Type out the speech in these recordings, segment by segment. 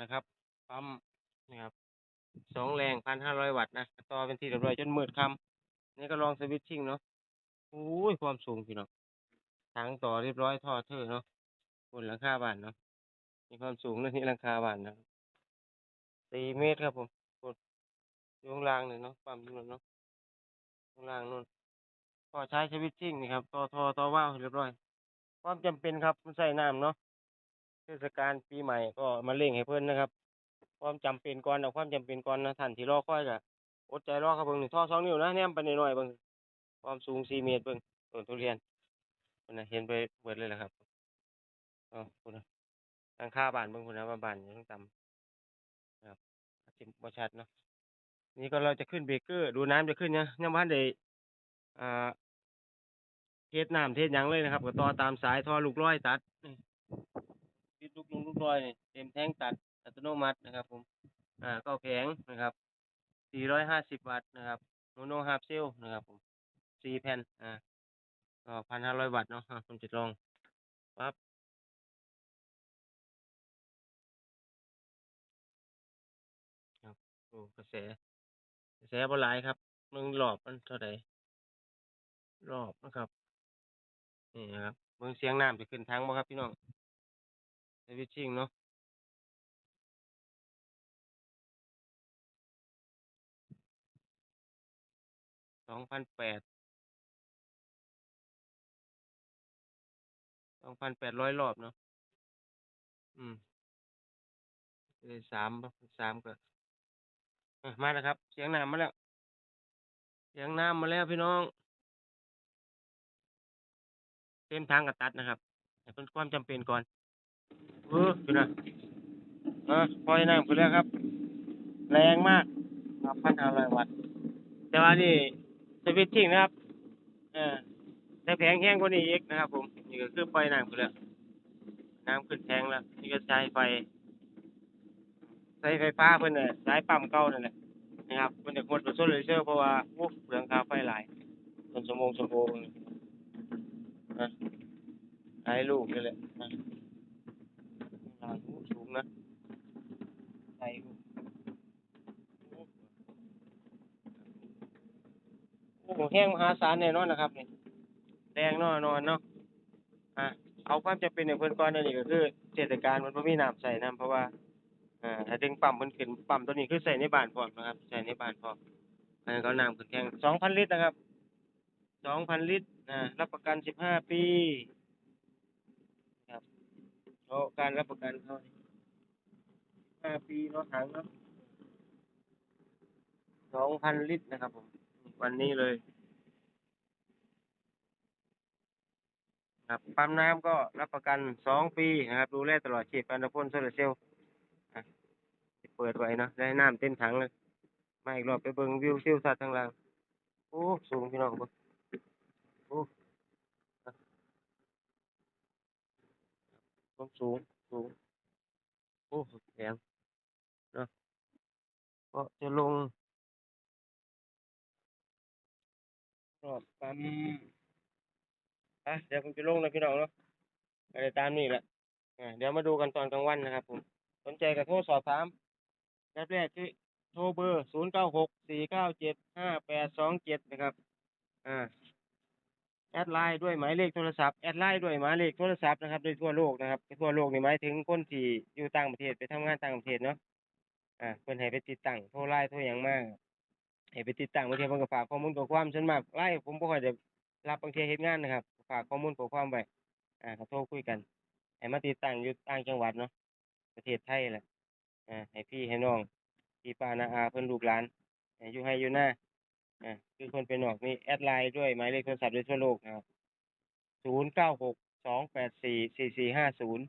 นะครับปั๊มนะครับสองแรงพันห้าร้อยวัตต์นะต่อเป็นที่เรียบร้อยจนมืดค่ำนี่ก็ลองสวิตชิ่งเนาะโอ้ยความสูงพี่น้องทางต่อเรียบร้อยท่อเทอร์เนาะบนหลังคาบ้านเนาะมีความสูงนะนี่หลังคาบ้านนะสี่เมตรครับผมบนอยู่ข้างล่างเลยเนาะปั๊มนู่นเนาะข้างล่างนู่นก็ใช้สวิตชิ่งนี่ครับต่อท่อต่อว่าวเรียบร้อยความจำเป็นครับมันใส่น้ำเนาะ เทศกาลปีใหม่ก็มาเร่งให้เพิ่นนะครับ ความจำเป็นก่อนเอาความจำเป็นก่อนนะท่านที่รอคอยก็อดใจรอครับเบิ่งนี่ท่อสองนิ้วนะแนมไปหน่อยๆเบิ่งความสูงสี่เมตรเบิ่งต้นทุเรียนพุ่นนะเห็นไปเบิดเลยแหละครับอ๋อพุ่นะทางค่าบ้านเบิ่งพุ่นะบ้านอยู่างต่ำนะครับจสิบ่ชัดเนาะนี่ก็เราจะขึ้นเบรกเกอร์ ดูน้ำจะขึ้นยังยังบ่ทันได้อ่าเทศน้ำเทศยังเลยนะครับ ก็ต่อตามสายท่อลูกร้อยตัดนี่ ร้อยเต็มแท่งตัดอัตโนมัตินะครับ ผม อ่าก็แผงนะครับ450วัตต์นะครับโมโนฮาร์ปเซลนะครับ ผม4แผ่นอ่าก็1,500วัตต์เนาะผมจะลองปั๊บครับโอ้กระแสกระแสบ่หลายครับมึงรอบมันเท่าใดรอบนะครับนี่นะครับเบิ่งเสียงน้ำจะขึ้นทางบ่ครับพี่น้อง สวิตชิ่งเนาะสองพันแปดสองพันแปดร้อยรอบเนาะอืมเออสามสามก็อะมาแล้วครับ เสียงน้ำมาแล้ว เสียงน้ำมาแล้วพี่น้องเต็มทางกับตัดนะครับต่เป็นความจำเป็นก่อน เออดูนะเออพอยน้ำขึ้นแล้วครับ แรงมากครับพันห้าร้อยวัตต์แต่ว่านี่สวิตชิ่งนะครับ เออแต่แผงแห้งกว่านี้อีกนะครับ ผม นี่ก็คือปล่อยน้ำขึ้นแล้ว น้ำขึ้นแทงแล้ว นี่ก็ใช้ไฟ ใช้ไฟฟ้าเพิ่นน่ะใช้ปั๊มเก่านั่นแหละนะครับเพิ่นจะกดเป็นโซลาร์เซลล์เพราะว่าโอ้เปลืองค่าไฟหลายต้นสมงสมโอนะหลายลูกนี่แหละนะหลายลูกสูงนะ ใส่ลูกโอ้โหแห้งมหาศาลแน่นอนนะครับนี่แรงน่นอนเนาะอะเอาความจำเป็นของเพิ่นก่อนอันนี้ก็คือเทศกาลมันบ่มีน้ำใส่น้ำเพราะว่าอ่าถ้าดึงปั๊มมันขึ้นปั๊มตัวนี้คือใส่ในบ้านพร้อมนะครับใส่ในบ้านพร้อมอันนั้นก็น้ำขึ้นแข่งสองพันลิตรนะครับสองพันลิตรอ่ารับประกันสิบห้าปีครับโอ้การรับประกันเขา ห้าปีเนาะถังเนาะสองพันลิตรนะครับผม วันนี้เลยครับปั๊มน้ำก็รับประกันสองปีนะครับ ดูแลตลอดชีพการพ่นโซลาเซลล์เปิดไว้นะได้น้ำเต็มถังเลยมาอีกรอบไปเบิ่งวิวทิวทัศน์ทางล่าง โอ้ สูงพี่น้องบ่โอ้อะความสูง สูง โอ้แข็ง นะก็จะลงรอบปั๊มอะเดี๋ยวผมจะลงแล้วพี่น้องเนาะได้ตามนี้แหละอ่าเดี๋ยวมาดูกันตอนกลางวันนะครับผมสนใจก็โทรสอบถามแรกแรกที่โทรเบอร์ศูนย์เก้าหกสี่เก้าเจ็ดห้าแปดสองเจ็ดนะครับอ่าแอดไลน์ด้วยหมายเลขโทรศัพท์แอดไลน์ด้วยหมายเลขโทรศัพท์นะครับโดยทั่วโลกนะครับทั่วโลกนี่หมายถึงคนที่อยู่ต่างประเทศไปทำงานต่างประเทศเนาะ อ่าเพิ่นให้ไปติดตั้งโทรไลน์โทรหยังมาให้ไปติดตั้งบางทีเพิ่นก็ฝากข้อมูลข้อความส่วนมากไลน์ผมบ่ค่อยได้รับบางทีเฮ็ดงานนะครับฝากข้อมูลข้อความไว้อ่าก็โทรคุยกันให้มาติดตั้งอยู่ต่างจังหวัดเนาะประเทศไทยแหละอ่าให้พี่ให้น้องพี่ป้าน้าอาเพิ่นลูกหลานให้อยู่ไร่อยู่นาอ่าคือคนไปนอกนี่แอดไลน์ด้วยหมายเลขโทรศัพท์โดยทั่วโลกนะครับศูนย์เก้าหกสองแปดสี่สี่สี่ห้าศูนย์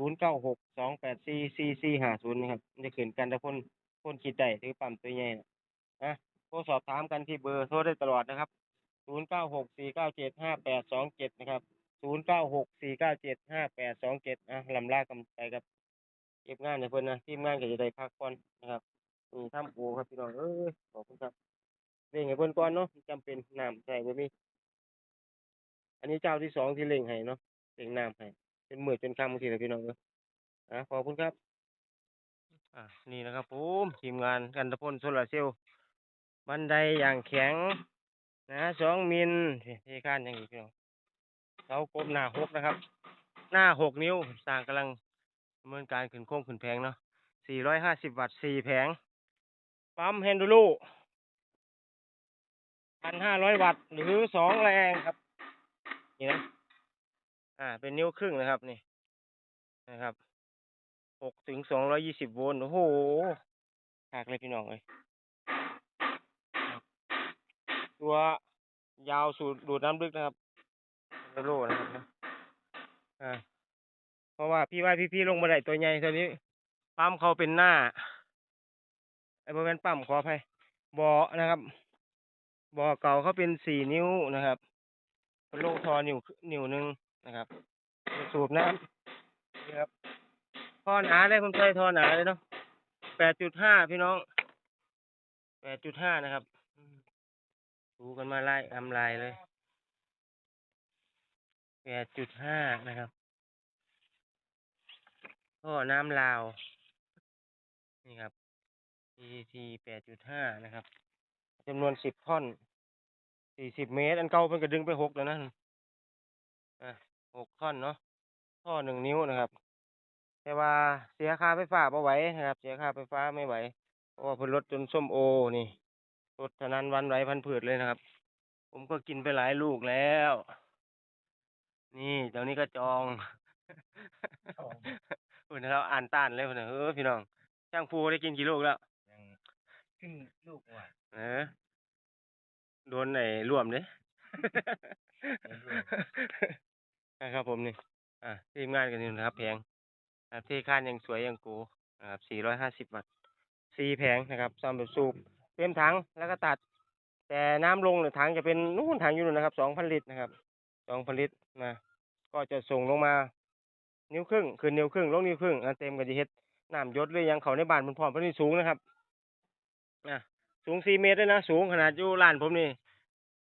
ศูนย์เก้าหกสองแปดสี่สี่สี่ห้าศูนย์นะครับมันจะขึ้นกันแต่คนคนคิดได้ถือปั๊มตัวใหญ่นะนะโทรสอบถามกันที่เบอร์โทรได้ตลอดนะครับศูนย์เก้าหกสี่เก้าเจ็ดห้าแปดสองเจ็ดนะครับศูนย์เก้าหกสี่เก้าเจ็ดห้าแปดสองเจ็ดอะลำลากันไปครับเก็บงานให้เพิ่อนนะทีมงานก็จะได้พักผ่อนนะครับอืมทำโอครับพี่น้องเอ้ยขอบคุณครับเร่งให้เพิ่นก่อนเนาะจำเป็นน้ำใส่บ่มีอันนี้เจ้าที่สองที่เร่งให้เนาะเร่งน้ำให้ จนมืดจนค่ำบางทีแหละพี่น้องเอ้ยอะขอบคุณครับ อะนี่นะครับผมทีมงานกันตะพลโซลาร์เซลล์บันไดอย่างแข็ง นะสองมิลเทคานอย่างอีกพี่น้องเสากลมหน้าหกนะครับ หน้าหกนิ้วสร้างกำลังดำเนินการขึ้นโค้งขึ้นแผงเนาะสี่ร้อยห้าสิบวัตต์สี่แผง ปั๊มแฮนดูลูพันห้าร้อยวัตต์หรือสองแรงครับ นี่นะ อ่า เป็นนิ้วครึ่งนะครับนี่นะครับหกถึงสองร้อยยี่สิบโวลต์โอ้โหหักเลยพี่น้องเลยตัวยาวสูดดูดน้ำลึกนะครับโลนะครับนะอ่าเพราะว่าพี่ว่าพี่พี่ลงมาได้ตัวใหญ่ตัวนี้ปั๊มเขาเป็นหน้าไอ้บริเวณปั๊มขออภัยบ่อนะครับบ่อเก่าเขาเป็นสี่นิ้วนะครับเป็นลทอนิ้วนิ้วหนึ่ง นะครับสูบน้ำนี่ครับท่อหนาเลยผมใช้ท่อหนาเลยเนาะแปดจุดห้าพี่น้องแปดจุดห้านะครับดูกันมาไล่อำลายเลยแปดจุดห้านะครับท่อน้ำลาว นี่ครับ PCT แปดจุดห้านะครับจำนวนสิบท่อนสี่สิบเมตร อันเก่าเพิ่นก็ดึงไปหกแล้วนะอะ หกท่อนเนาะท่อหนึ่งนิ้วนะครับ แต่ว่าเสียค่าไฟฟ้าบ่ไหวนะครับ เสียค่าไฟฟ้าไม่ไหวเพราะว่าเพิ่นลดจนส้มโอนี่ลดเท่านั้นวันไหวพันผืดเลยนะครับ ผมก็กินไปหลายลูกแล้ว นี่เดี๋ยวนี้ก็จองเพิ่นนะครับอ่านต้านเลยเพิ่นน่ะเออพี่น้องช่างฟูได้กินกี่ลูกแล้วยังขึ้นลูกว่าเออโดนไอ้ร่วมเด้ นะครับผมนี่ อ่าทีมงานกันอยู่นะครับ แผงอ่าเทคานยังสวยยังกูนะครับ 450 วัตต์สี่แผงนะครับซ่อมแบบสูบเต็มถังแล้วก็ตัด แต่น้ำลงเนี่ยถังจะเป็นนู่นถังอยู่นู่นนะครับ 2,000 ลิตรนะครับ 2,000 ลิตรนะ ก็จะส่งลงมา นิ้วครึ่งขึ้นนิ้วครึ่งลงนิ้วครึ่งอ่าเต็มก็จะเฮ็ดน้ำหยศเลยยังเขาในบ้านมันพร้อมเพราะนี่สูงนะครับอะสูง4เมตรด้วยนะ สูงขนาดอยู่ร้านผมนี่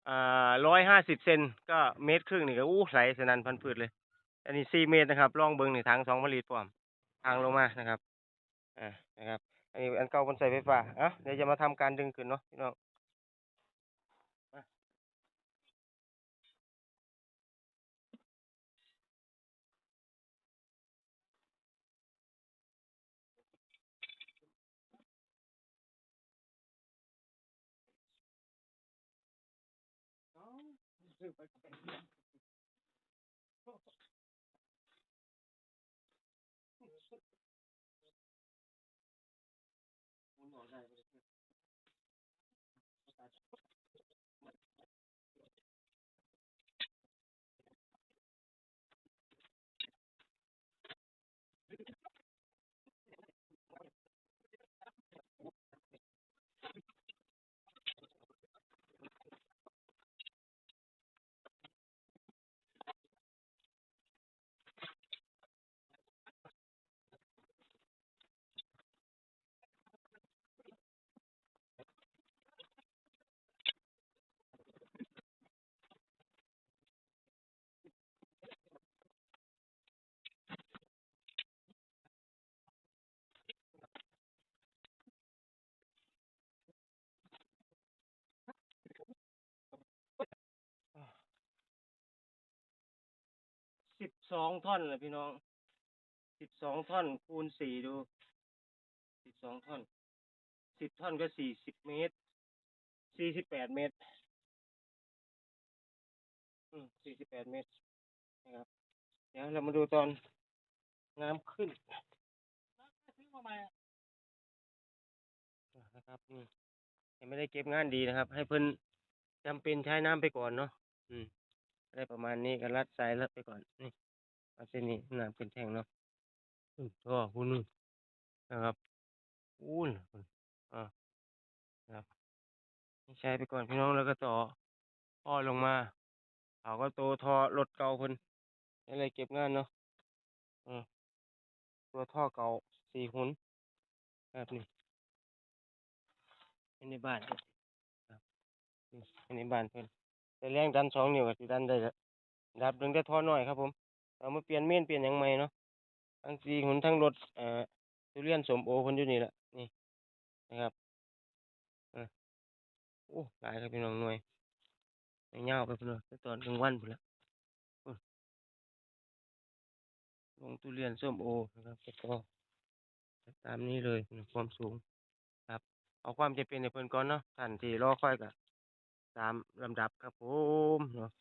อ่าร้อยห้าสิบเซนก็เมตรครึ่งนี่ก็อู้ไหลสนันพันพืชเลย อันนี้สี่เมตรนะครับลองเบิ้งนี่ทางสองผลิตพร้อมทางลงมานะครับอ่านะครับ อันนี้อันเก่ามันใส่ไฟฟ้าอะเดี๋ยวจะมาทำการดึงขึ้นเนาะพี่น้อง สิบ สองท่อนเลยพี่น้องสิบสองท่อนคูณสี่ดูสิบสองท่อนสิบท่อนก็สี่สิบเมตรสี่สิบแปดเมตร อืมสี่สิบแปดเมตรนะครับ เดี๋ยวเรามาดูตอนน้ำขึ้นนะครับนี่ยังไม่ได้เก็บงานดีนะครับ ให้เพิ่นจำเป็นใช้น้ำไปก่อนเนาะ อืม ได้ประมาณนี้ก็รัดสายรัดไปก่อน นี่เอาเส้นนี้น้ำเป็นแท่งเนาะอืมก็คุณนนะครับอู้นอ่านะครับใช้ไปก่อนพี่น้องแล้วก็ต่ออ้อลงมาเขาก็โตทอรถเก่าเพิ่นอะไรเก็บงานเนาะอืมตัวท่อเก่าสี่หุนแบบนี้อันในบ้านครับนี่อันในบ้านเพิ่นแต่แรงดันสองนิ้วก็สิดันได้ละดับดึงได้ท่อหน้อยครับผม เอามาเปลี่ยนเมนเปลี่ยนหยังใหม่เนาะทั้งสีหุนทั้งรถเอ่อทุเรียนสมโอเพิ่นอยู่นี่แหละนี่นะครับอะโอ้หลายครับพี่น้องหน่วยยาไปพุ่นเลยตอนกลางวันพุ่นละลงทุเรียนส้มโอนะครับก็ตามนี้เลยความสูงครับเอาความจะเป็นในเพิ่นก่อนเนาะท่านที่รอคอยก็ตามลำดับครับผมเนาะ